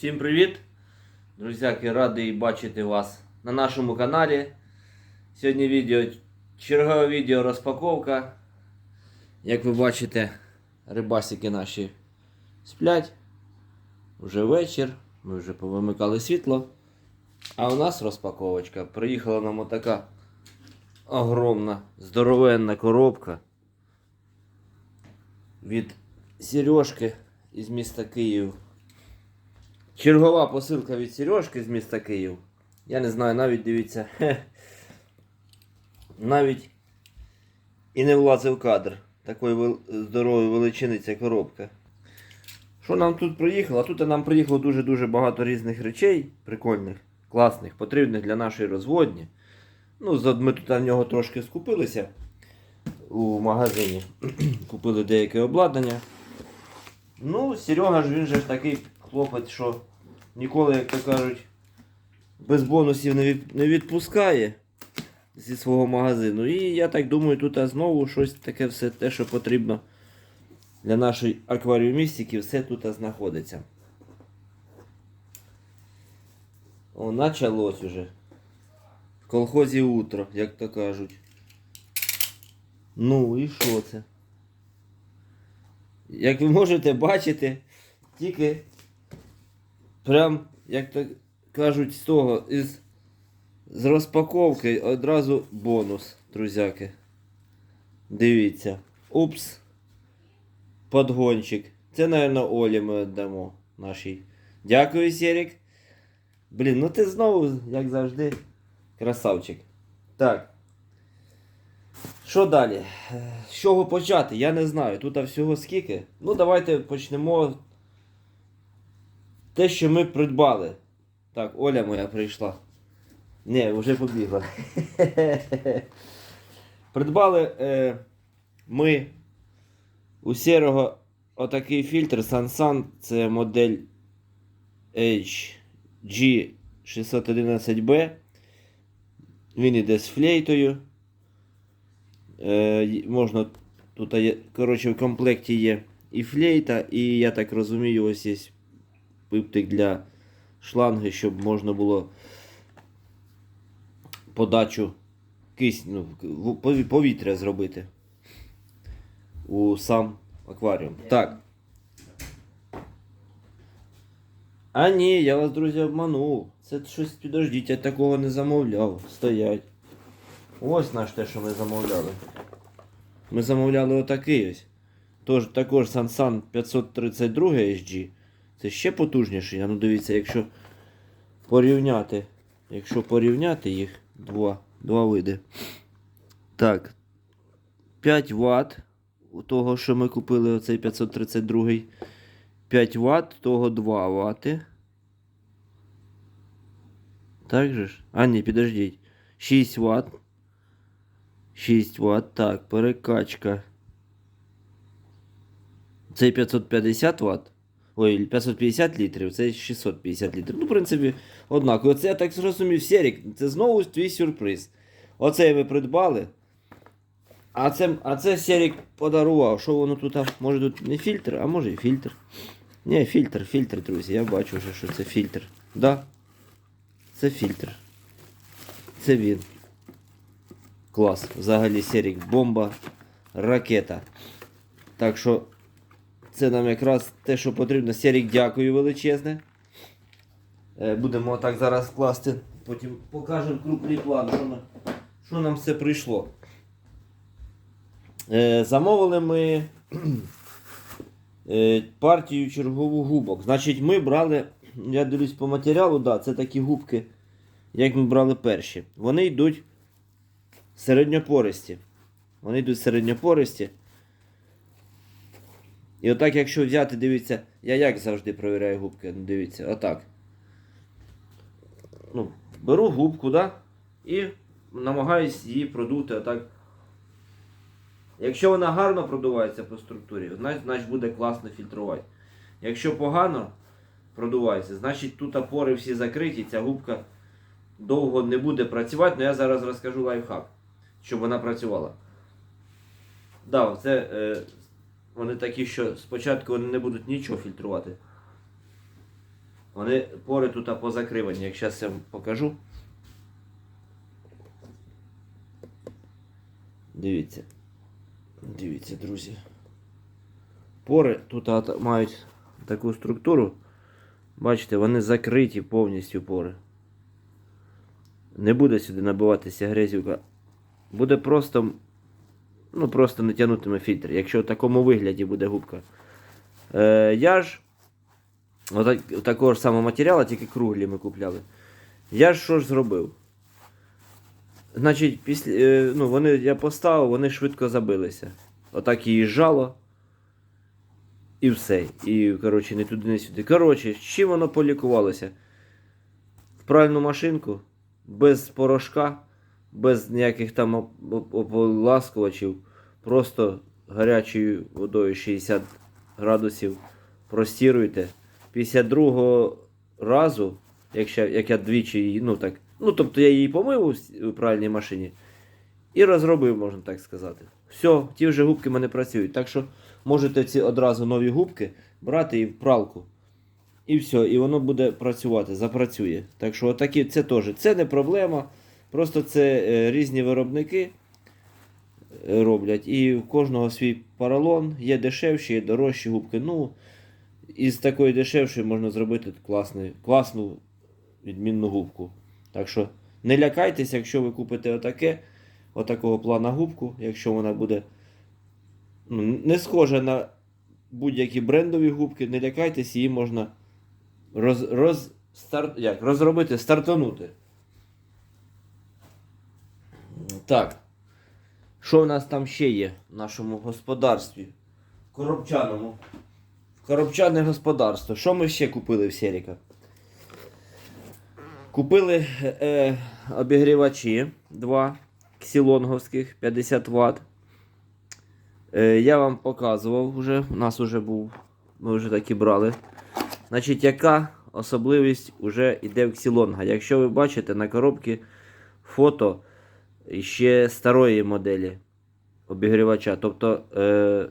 Всім привіт! Друзяки, радий бачити вас на нашому каналі. Сьогодні відео, чергове відео розпаковка. Як ви бачите, рибасики наші сплять. Вже вечір, ми вже повимикали світло. А у нас розпаковочка. Приїхала нам отака огромна, здоровенна коробка від Сережки із міста Київ. Чергова посилка від Сережки з міста Київ. Я не знаю, навіть дивіться. Навіть і не влазив кадр такої здорової величини ця коробка. Що нам тут приїхало? Тут нам приїхало дуже-дуже багато різних речей, прикольних, класних, потрібних для нашої розводні. Ну, ми тут на нього трошки скупилися у магазині. Купили деяке обладнання. Ну, Серега ж він же такий хлопець, що ніколи, як то кажуть, без бонусів не, відпускає зі свого магазину. І я так думаю, тут знову щось таке все те, що потрібно для нашої акваріумістики, все тут знаходиться. О, началось уже. В колхозі утро, як то кажуть. Ну і що це? Як ви можете бачити, тільки прям, як то кажуть, з того, із з розпаковки одразу бонус, друзяки. Дивіться. Упс. Подгончик. Це, мабуть, Олі ми віддамо нашій. Дякую, Серік. Блін, ну ти знову, як завжди, красавчик. Так. Що далі? З чого почати? Я не знаю. Тут всього скільки. Ну, давайте почнемо. Те, що ми придбали. Так, Оля моя прийшла. Ні, вже побігла. Придбали е, ми у сірого отакий фільтр Sansan. Це модель HG611B. Він іде з флейтою. Е, можна тут коротше, в комплекті є і флейта, і я так розумію, ось є пиптик для шланги, щоб можна було подачу кисню, повітря зробити у сам акваріум. Так. А ні, я вас, друзі, обманув. Це щось підождіть, я такого не замовляв. Стоять. Ось наш те, що ми замовляли. Ми замовляли отакий ось. Тож, також Sansan 532 SG. Це ще потужніший. А ну дивіться, якщо порівняти. Якщо порівняти їх, два, два види. Так. 5 Вт. У того, що ми купили, оцей 532. 5 Вт, того 2 Вт. Так же ж? А, ні, підождіть. 6 Вт. 6 Вт. Так, перекачка. Цей 550 Вт. Ой, 550 літрів, це 650 літрів. Ну, в принципі, однаково. Це я так зрозумів, Серік, це знову твій сюрприз. Оце ви придбали. А це, а це Серік подарував. Що воно тут? Може тут не фільтр, а може і фільтр. Ні, фільтр, фільтр, друзі. Я бачу вже, що це фільтр. Да. Це фільтр. Це він. Клас. Взагалі Серік бомба, ракета. Так що це нам якраз те, що потрібно. Серік, дякую величезне. Е, Будемо так зараз класти. Потім покажемо крупний план, що, на- що нам все прийшло. Е, Замовили ми е, партію чергову губок. Значить, ми брали, я дивлюсь по матеріалу, да, це такі губки, як ми брали перші. Вони йдуть середньопористі. Вони йдуть середньопористі. І отак, якщо взяти, дивіться, я як завжди провіряю губки. Ну, дивіться, отак. Ну, беру губку, да? І намагаюсь її продути отак. Якщо вона гарно продувається по структурі, значить, буде класно фільтрувати. Якщо погано продувається, значить тут опори всі закриті, ця губка довго не буде працювати, але я зараз розкажу лайфхак, щоб вона працювала. Да, це е, вони такі, що спочатку вони не будуть нічого фільтрувати. Вони пори тут позакривані, як зараз я вам покажу. Дивіться. Дивіться, друзі. Пори тут мають таку структуру. Бачите, вони закриті повністю пори. Не буде сюди набиватися грязюка. Буде просто. Ну, просто не тягнутиме фільтр, якщо в такому вигляді буде губка. Е, я ж отак, такого ж самого матеріалу, тільки круглі ми купляли. Я ж що ж зробив? Значить, після, е, ну, вони, я поставив, вони швидко забилися. Отак її жало. І все. І, коротше, не туди, не сюди. Коротше, з чим воно полікувалося? В пральну машинку, без порошка, без ніяких там оп- оп- ополаскувачів, просто гарячою водою 60 градусів простіруйте. Після другого разу, якщо, як я двічі її, ну так, ну тобто я її помив у пральній машині і розробив, можна так сказати. Все, ті вже губки в мене працюють. Так що можете ці одразу нові губки брати і в пралку. І все, і воно буде працювати, запрацює. Так що отакі, це теж це не проблема. Просто це е, різні виробники е, роблять. І в кожного свій поролон. Є дешевші, є дорожчі губки. Ну, із такої дешевшої можна зробити класний, класну відмінну губку. Так що не лякайтеся, якщо ви купите отаке, отакого плана губку, якщо вона буде ну, не схожа на будь-які брендові губки, не лякайтеся, її можна роз, роз, старт, як, розробити, стартанути. Так. Що в нас там ще є в нашому господарстві? Коробчаному. Коробчане господарство. Що ми ще купили в Серіка? Купили е, обігрівачі два ксілонговських 50 Вт. Е, я вам показував вже, у нас вже був, ми вже такі брали. Значить, яка особливість вже йде в ксілонга? Якщо ви бачите на коробці фото ще старої моделі обігрівача, тобто е,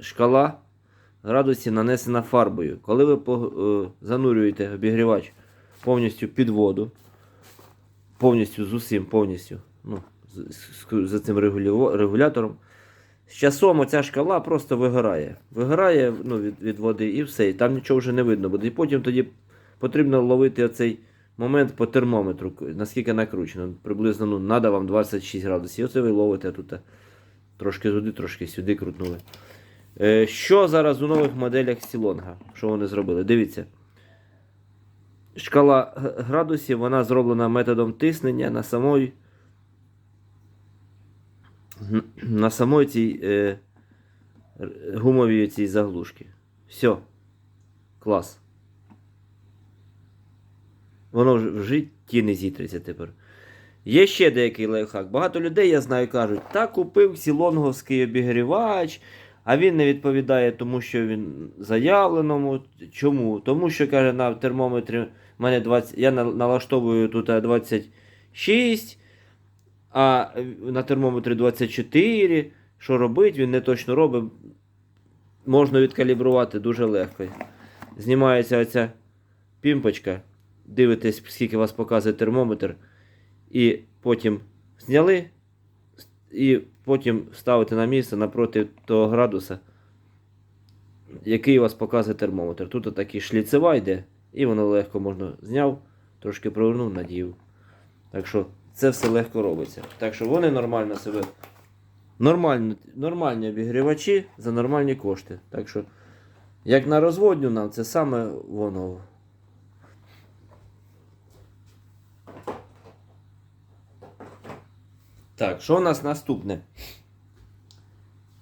шкала градусів нанесена фарбою. Коли ви е, занурюєте обігрівач повністю під воду, повністю з усім, повністю, ну, з, з, з цим регулятором, з часом оця шкала просто вигорає. Вигорає ну, від, від води і все. І там нічого вже не видно буде. І потім тоді потрібно ловити оцей момент по термометру, наскільки накручено. Приблизно ну, треба вам 26 градусів. Оце ви ловите тут. Трошки туди, трошки сюди крутнули. Е, що зараз у нових моделях Сілонга? Що вони зробили? Дивіться. Шкала градусів вона зроблена методом тиснення на самої на самої цій е, гумовій цій заглушці. Все. Клас. Воно в житті не зітреться тепер. Є ще деякий лайфхак. Багато людей, я знаю, кажуть, та купив сілонговський обігрівач, а він не відповідає тому, що він заявленому. Чому? Тому що, каже, на термометрі мене 20, я налаштовую тут е, 26, а на термометрі 24. Що робить, він не точно робить. Можна відкалібрувати дуже легко. Знімається оця пімпочка. Дивитесь, скільки вас показує термометр. І потім зняли, і потім ставите на місце напроти того градуса, який вас показує термометр. Тут такий шліцева йде, і воно легко можна зняв, трошки провернув, надів. Так що це все легко робиться. Так що вони нормально себе. Нормальні, нормальні обігрівачі за нормальні кошти. Так що, як на розводню нам, це саме воно. Так, що у нас наступне?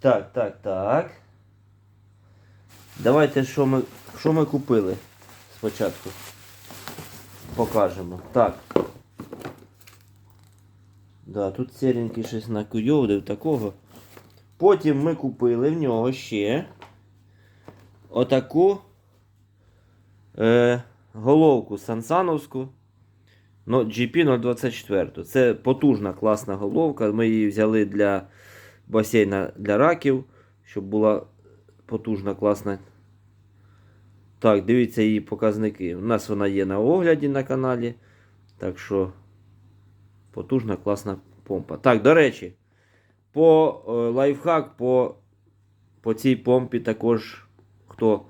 Так, так, так. Давайте, що ми, що ми купили спочатку. Покажемо. Так. Да, тут серенький щось накуйовдив такого. Потім ми купили в нього ще отаку е, головку Сансановську. Ну, GP024. Це потужна класна головка. Ми її взяли для басейна для раків, щоб була потужна класна Так, дивіться її показники. У нас вона є на огляді на каналі. Так що потужна, класна помпа. Так, до речі, по е, лайфхак, по, по цій помпі також хто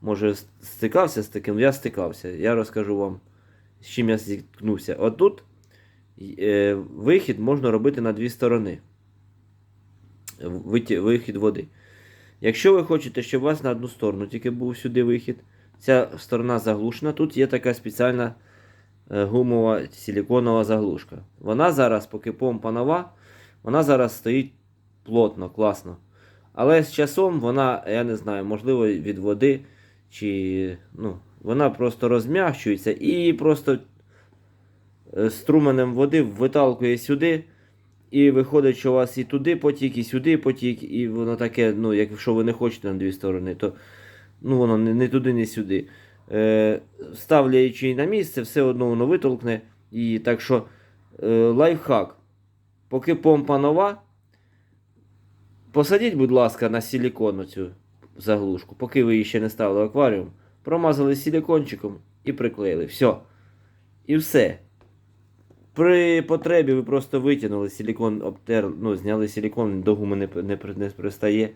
може стикався з таким, я стикався. Я розкажу вам, з чим я зіткнувся. Отут е, вихід можна робити на дві сторони. Вихід води. Якщо ви хочете, щоб у вас на одну сторону тільки був сюди вихід, ця сторона заглушена, тут є така спеціальна е, гумова силіконова заглушка. Вона зараз, поки помпа нова, вона зараз стоїть плотно, класно. Але з часом вона, я не знаю, можливо, від води, чи ну, вона просто розм'якчується і просто е, струменем води виталкує сюди. І виходить, що у вас і туди потік, і сюди потік, і воно таке, ну, якщо ви не хочете на дві сторони, то ну, воно не, не туди, не сюди. Е, ставляючи на місце, все одно воно витолкне. І так що е, лайфхак. Поки помпа нова, посадіть, будь ласка, на силікон цю заглушку, поки ви її ще не ставили в акваріум, промазали силікончиком і приклеїли. Все. І все. При потребі ви просто витягнули силікон, обтер, ну, зняли силікон, до гуми не, не, не пристає.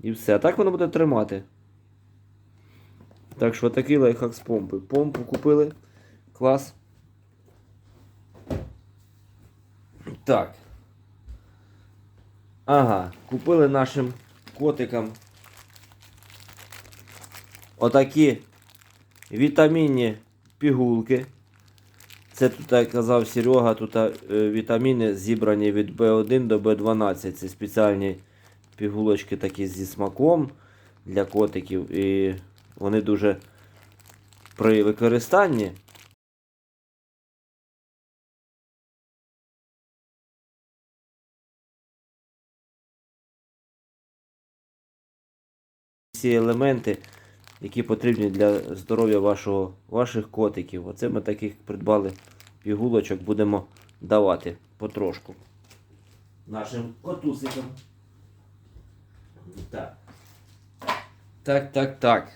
І все. А так воно буде тримати. Так що такий лайфхак з помпи. Помпу купили. Клас. Так. Ага, купили нашим котикам отакі вітамінні пігулки. Це тут, як казав Серега, тут е, вітаміни зібрані від B1 до B12. Це спеціальні пігулочки такі зі смаком для котиків. І вони дуже при використанні. Всі елементи, які потрібні для здоров'я вашого, ваших котиків. Оце ми таких придбали пігулочок, будемо давати потрошку нашим котусикам. Так. Так, так, так.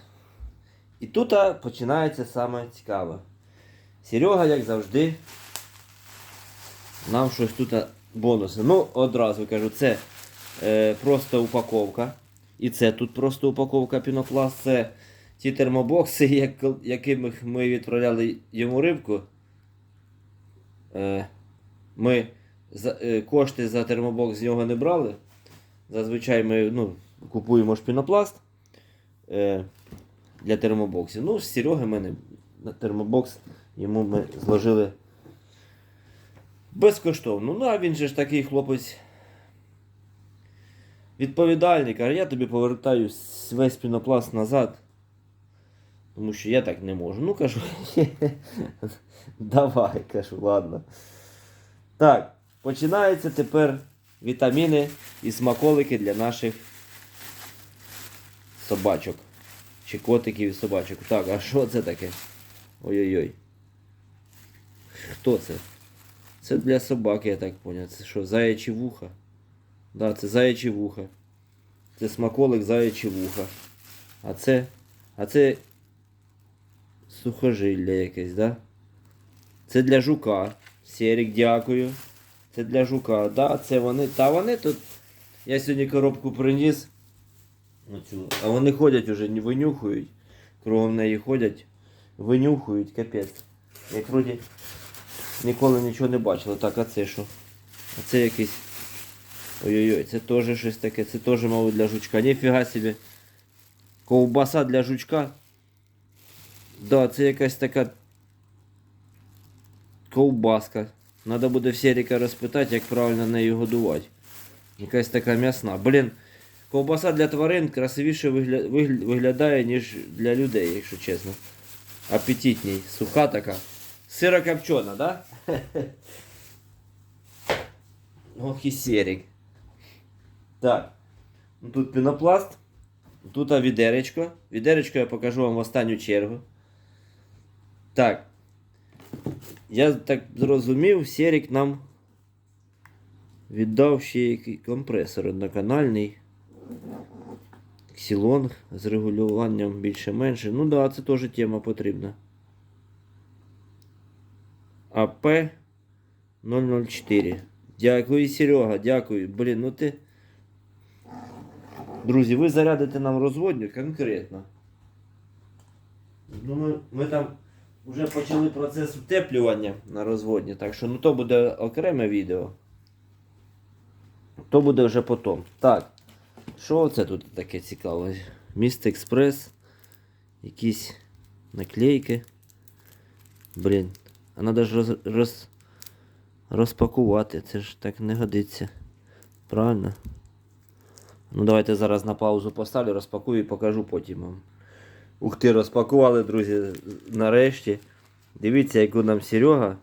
І тут починається саме цікаве. Серега, як завжди, нам щось тут бонуси. Ну, одразу кажу, це е, просто упаковка. І це тут просто упаковка пінопласт. Це ті термобокси, як, якими ми відправляли йому рибку. Е, ми е, кошти за термобокс з нього не брали. Зазвичай ми ну, купуємо ж пінопласт е, для термобоксів. Ну, з Сереги мене на термобокс йому ми зложили безкоштовно. Ну, а він же ж такий хлопець відповідальний, каже, я тобі повертаю весь пінопласт назад. Тому що я так не можу. Ну кажу, давай, кажу, ладно. Так, починаються тепер вітаміни і смаколики для наших собачок. Чи котиків і собачок. Так, а що це таке? Ой-ой-ой. Хто це? Це для собаки, я так поняв. Це що, заячі вуха? Да, це заячі вуха. Це смаколик заячі вуха. А це. А це сухожилля якесь, да? Це для жука. Серік, дякую. Це для жука. Да, це вони. Та вони тут. Я сьогодні коробку приніс. Оцю. А вони ходять уже, не винюхують. Кругом неї ходять. Винюхують, капець. Як вроді ніколи нічого не бачили. Так, а це що? А це якийсь. Ой-ой-ой, це теж щось таке, це теж, мабуть, для жучка. Ніфіга собі. Ковбаса для жучка. Да, це якась така ковбаска. Надо буде в Серіка розпитати, як правильно нею годувати. Якась така м'ясна. Блін, ковбаса для тварин красивіше вигля... вигля- виглядає, ніж для людей, якщо чесно. Апетитній. Суха така. Сирокопчена, да? Ох і Серік. Так. Ну, Тут пінопласт. Тут відеречко. Відеречко я покажу вам в останню чергу. Так. Я так зрозумів, Серік нам віддав ще компресор одноканальний. Ксілон з регулюванням більше-менше. Ну да, це теж тема потрібна. АП 004. Дякую, Серега, дякую. Блін, ну ти. Друзі, ви зарядите нам розводню конкретно. Ну, ми, ми там вже почали процес утеплювання на розводні, так що ну то буде окреме відео. То буде вже потім. Так. Що це тут таке цікаве? Міст Експрес. Якісь наклейки. Блін. А треба ж роз, роз, розпакувати. Це ж так не годиться. Правильно? Ну давайте зараз на паузу поставлю, розпакую і покажу потім вам. Ух ти, розпакували, друзі, нарешті. Дивіться, яку нам Серега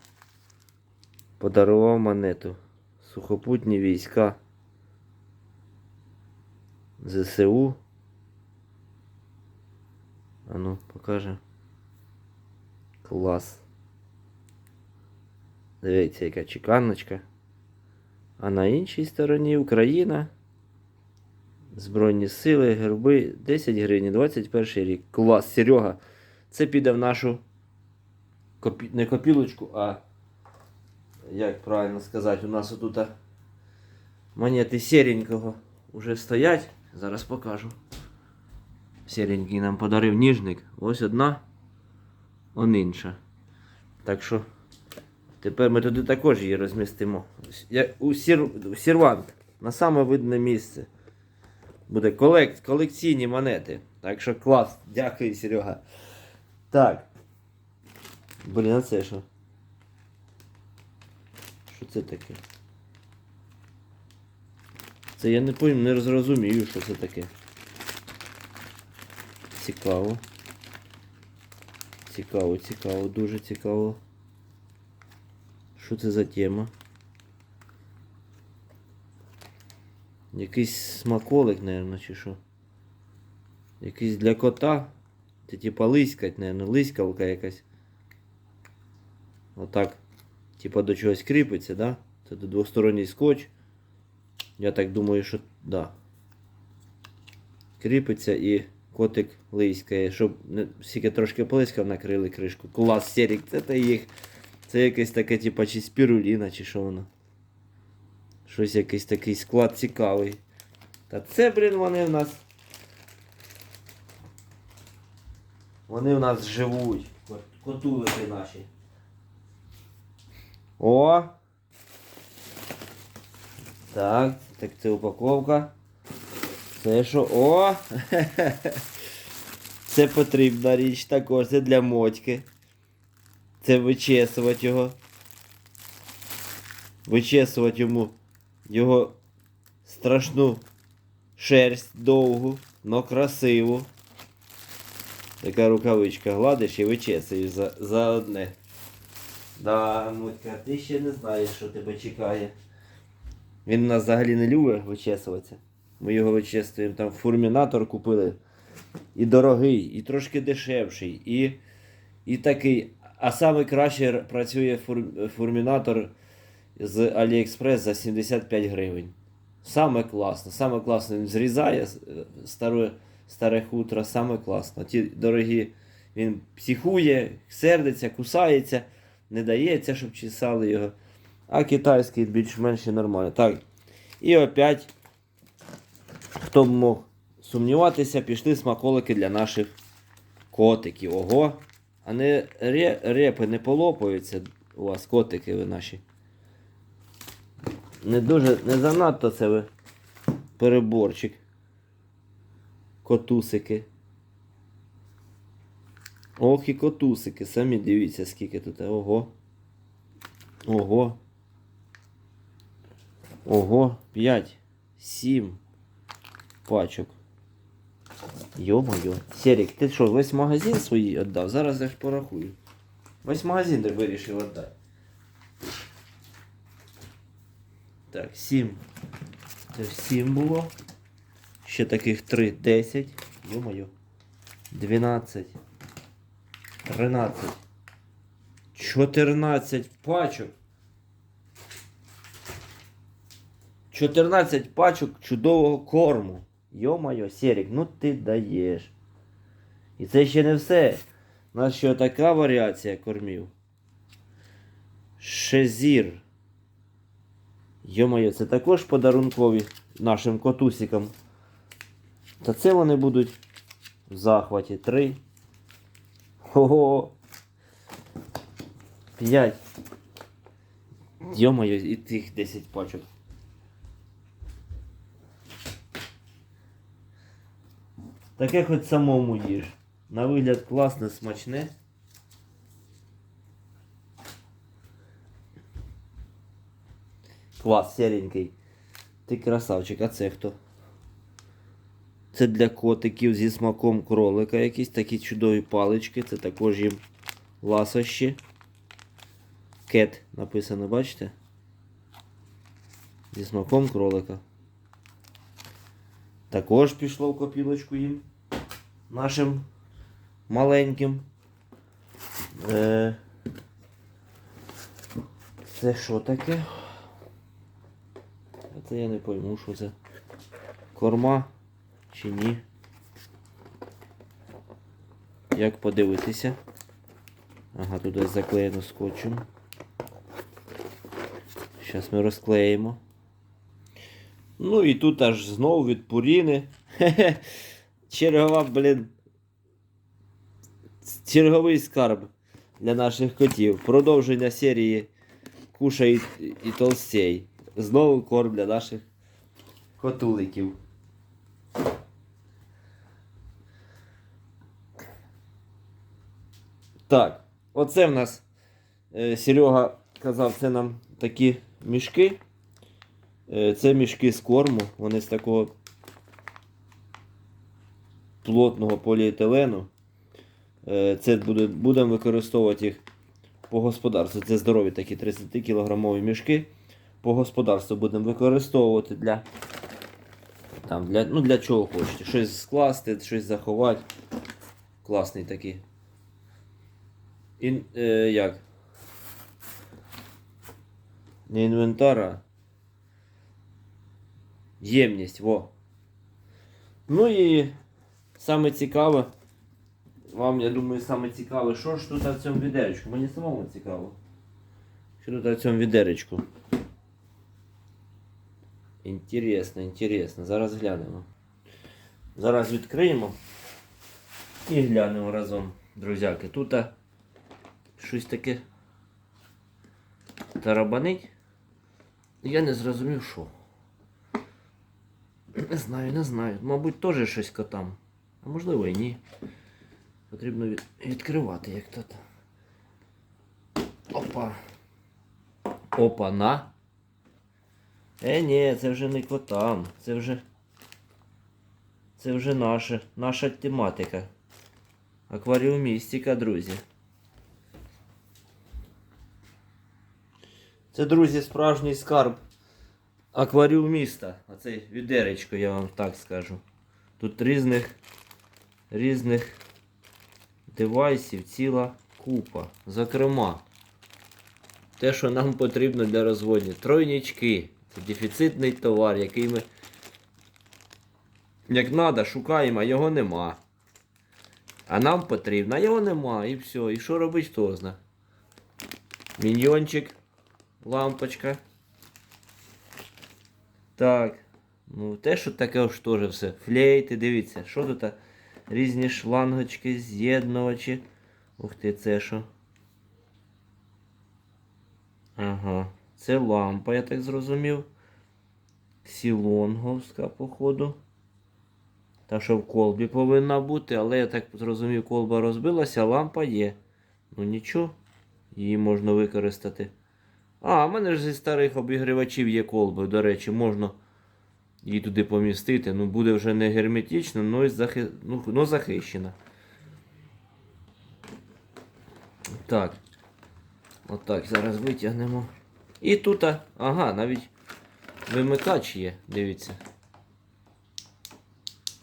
подарував монету. Сухопутні війська. ЗСУ. А ну, покаже. Клас. Дивіться, яка чеканочка. А на іншій стороні Україна. Збройні сили, герби 10 гривень, 21 рік. Клас, Серега. Це піде в нашу копі... не копілочку, а як правильно сказати, у нас отут монети серенького вже стоять. Зараз покажу. Серенький нам подарив ніжник. Ось одна, он інша. Так що тепер ми туди також її розмістимо. У, сір, сервант на саме видне місце. Буде колек, колекційні монети. Так що клас. Дякую, Серега. Так. Блін, а це що? Що це таке? Це я не пойму, не зрозумію, що це таке. Цікаво. Цікаво, цікаво, дуже цікаво. Що це за тема? Якийсь смаколик, наверное, чи що? Якийсь для кота. Це типа лиськать, наверное, лиськалка якась. Отак. Типа до чогось кріпиться, да? Це двосторонній скотч. Я так думаю, що да. Кріпиться і котик лиськає, щоб стільки трошки плескав, накрили кришку. Клас, серік, це та їх. Це якесь таке, типа, чи спіруліна, чи що воно. Щось якийсь такий склад цікавий. Та це, блін, вони в нас. Вони в нас живуть. Котулики наші. О! Так, так це упаковка. Це що? О! Це потрібна річ також, це для мотьки. Це вичесувати його. Вичесувати йому його страшну шерсть довгу, но красиву. Така рукавичка гладиш і вичесуєш за, за одне. Да, Мотька, ти ще не знаєш, що тебе чекає. Він нас взагалі не любить вичесуватися. Ми його вичесуємо, там фурмінатор купили. І дорогий, і трошки дешевший, і, і такий. А саме краще працює фур, фурмінатор з AliExpress за 75 гривень. Саме класно, саме класно він зрізає е, старе, старе хутро, саме класно. Ті дорогі, він психує, сердиться, кусається, не дається, щоб чесали його. А китайський більш-менш нормально. Так. І опять, хто б мог сумніватися, пішли смаколики для наших котиків. Ого. А не ре, репи не полопаються у вас, котики ви наші. Не дуже, не занадто це переборчик. Котусики. Ох і котусики, самі дивіться, скільки тут. Ого. Ого. Ого, 5, 7 пачок. Йо-моє. Серік, ти що, весь магазин свій віддав? Зараз я ж порахую. Весь магазин ти вирішив віддати. Так, 7. Це 7 було. Ще таких 3, 10. Йо-моє. 12. 13. 14 пачок. 14 пачок чудового корму. Йо-моє, Серік, ну ти даєш. І це ще не все. У нас ще така варіація кормів. Шезір. Йо-моє, це також подарункові нашим котусикам. Та це вони будуть в захваті. Три. Ого. П'ять. Йо-моє, і тих 10 пачок. Таке хоч самому їж. На вигляд класне, смачне. Клас, серенький. Ти красавчик, а це хто? Це для котиків зі смаком кролика якісь такі чудові палички. Це також їм ласощі. Кет написано, бачите? Зі смаком кролика. Також пішло в копілочку їм. Нашим маленьким. Е... Це що таке? Це я не пойму, що це. Корма чи ні. Як подивитися? Ага, десь заклеєно скотчем. Зараз ми розклеїмо. Ну і тут аж знову від Пуріни. Хе-хе. Чергова, блін. Черговий скарб для наших котів. Продовження серії Кушай і, і толстей. Знову корм для наших котуликів. Так, оце в нас е, Серега казав, це нам такі мішки. Е, це мішки з корму. Вони з такого плотного поліетилену. Е, це буде, будемо використовувати їх по господарству. Це здорові такі 30 кілограмові мішки. По господарству будемо використовувати для, там, для, ну, для чого хочете. Щось скласти, щось заховати. Класний такий. Ін, е, як? Не інвентар, ємність, во. Ну і саме цікаве, вам, я думаю, саме цікаве, що ж тут в цьому відеречку. Мені самому цікаво. Що тут в цьому відеречку? Інтересно, інтересно. Зараз глянемо. Зараз відкриємо і глянемо разом, друзяки. Тут щось таке тарабанить. Я не зрозумів, що. Не знаю, не знаю. Мабуть, теж щось котам. А можливо і ні. Потрібно від... відкривати, як то. Опа. Опа, на. Е, ні, це вже не котам. Це вже. Це вже наша, наша тематика. Акваріумістика, друзі. Це, друзі, справжній скарб акваріуміста. Оце відеречко, я вам так скажу. Тут різних різних девайсів ціла купа. Зокрема, те, що нам потрібно для розводів. Тройнички. Дефіцитний товар, який ми, як треба, шукаємо, а його нема. А нам потрібно, а його нема. І все. І що робить, хто зна. Міньйончик, лампочка. Так. Ну, те, що таке ж теж все. Флейти, дивіться, що тут? Різні шлангочки, з'єднувачі. Ух ти, це що? Ага. Це лампа, я так зрозумів. Сілонговська, походу. Та, що в колбі повинна бути, але я так зрозумів, колба розбилася, лампа є. Ну нічого, її можна використати. А, в мене ж зі старих обігрівачів є колби, до речі, можна її туди помістити. Ну, буде вже не герметично, і захи... ну, ну захищена. Так. Отак, зараз витягнемо. І тут, ага, навіть вимикач є, дивіться.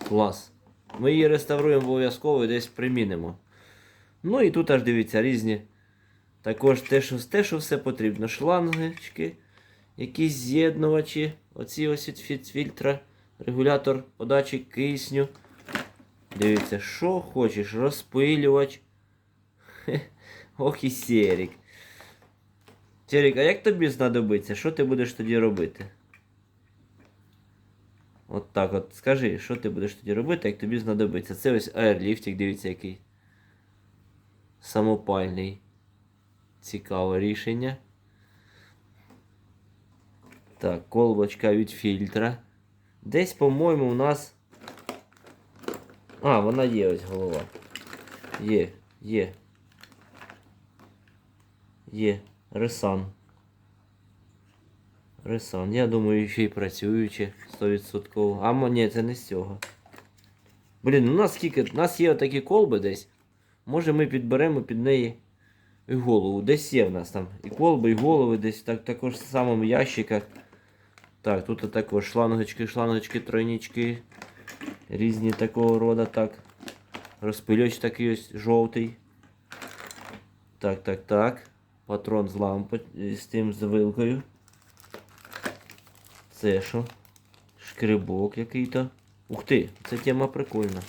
Клас. Ми її реставруємо обов'язково і десь примінимо. Ну і тут аж дивіться різні. Також те, що, те, що все потрібно. Шлангочки, якісь з'єднувачі, оці ось від фільтра регулятор подачі кисню. Дивіться, що хочеш, розпилювач. Хе, Ох і Серік. Серік, а як тобі знадобиться? Що ти будеш тоді робити? От так от скажи, що ти будеш тоді робити, як тобі знадобиться. Це ось аерліфтик, дивіться, який. Самопальний. Цікаве рішення. Так, колбочка від фільтра. Десь, по-моєму, у нас. А, вона є ось голова. Є, є. Є. Ресан. Ресан. Я думаю, ще й працюючи 100%. А ні, це не з цього. Блін, у нас скільки. У нас є такі колби десь. Може ми підберемо під неї і голову. Десь є в нас там. І колби, і голови десь так, також в самому ящиках. Так, тут також шлангочки, шлангочки, тройнички. Різні такого роду. Так. Розпильоч такий ось жовтий. Так, так, так. Патрон з лампи з тим з вилкою. Це що? Шкрибок який-то. Ух ти, це тема прикольна.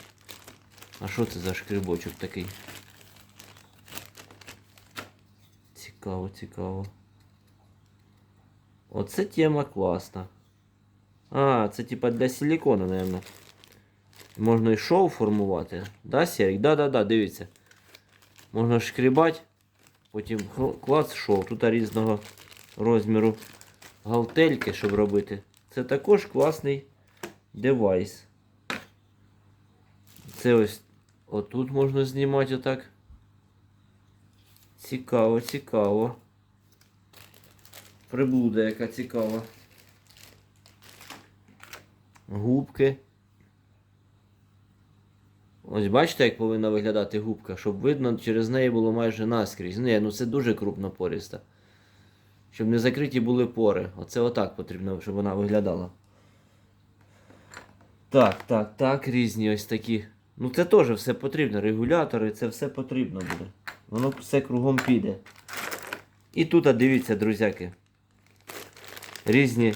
А що це за шкрибочок такий? Цікаво, цікаво. Оце тема класна. А, це типа для силікону, напевно. Можна і шоу формувати. Да, Серік? Да-да-да, дивіться. Можна шкрібати, потім клац шоу. Тут різного розміру галтельки, щоб робити. Це також класний девайс. Це ось отут можна знімати отак. Цікаво, цікаво. Приблуда яка цікава. Губки. Ось бачите, як повинна виглядати губка, щоб видно, через неї було майже наскрізь. Ні, ну це дуже крупнопориста. Щоб не закриті були пори. Оце отак потрібно, щоб вона виглядала. Так, так, так, різні ось такі. Ну це теж все потрібно. Регулятори, це все потрібно буде. Воно все кругом піде. І тут, а дивіться, друзяки. Різні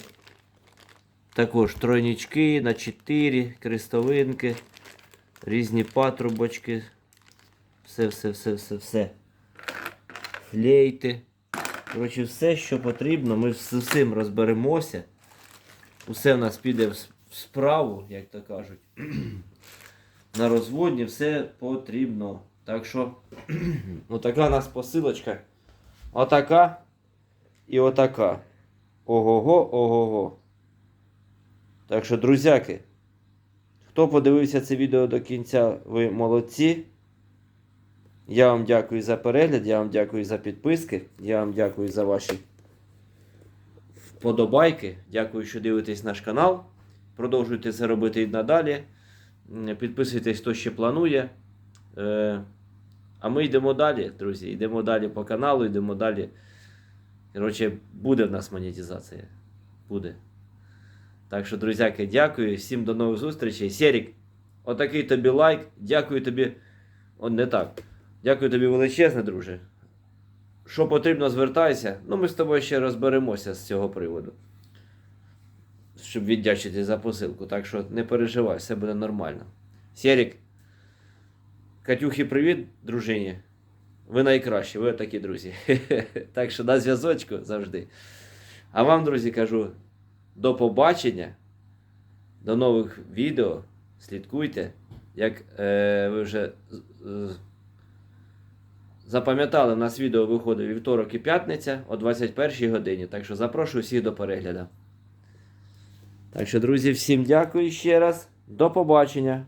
також тройнички на 4, крестовинки, різні патрубочки. Все, все, все, все, все. Флейти. Коротше, все, що потрібно, ми з усім розберемося. Усе в нас піде в справу, як то кажуть. На розводні все потрібно. Так що, отака у нас посилочка. Отака і отака. Ого-го, ого-го. Так що, друзяки, хто подивився це відео до кінця, ви молодці. Я вам дякую за перегляд, я вам дякую за підписки, я вам дякую за ваші вподобайки. Дякую, що дивитесь наш канал. Продовжуйте це робити і надалі. Підписуйтесь, хто ще планує. Е, А ми йдемо далі, друзі. Йдемо далі по каналу, йдемо далі. Коротше, буде в нас монетизація. Буде. Так що, друзяки, дякую. Всім до нових зустрічей. Серік, отакий тобі лайк. Дякую тобі. О, не так. Дякую тобі величезне, друже. Що потрібно, звертайся. Ну, ми з тобою ще розберемося з цього приводу. Щоб віддячити за посилку. Так що не переживай, все буде нормально. Серік, Катюхі, привіт, дружині. Ви найкращі, ви такі друзі. Так що на зв'язочку завжди. А вам, друзі, кажу до побачення, до нових відео. Слідкуйте. Як е, ви вже з- запам'ятали, у нас відео виходить вівторок і п'ятниця о 21 годині. Так що запрошую всіх до перегляду. Так що, друзі, всім дякую ще раз. До побачення.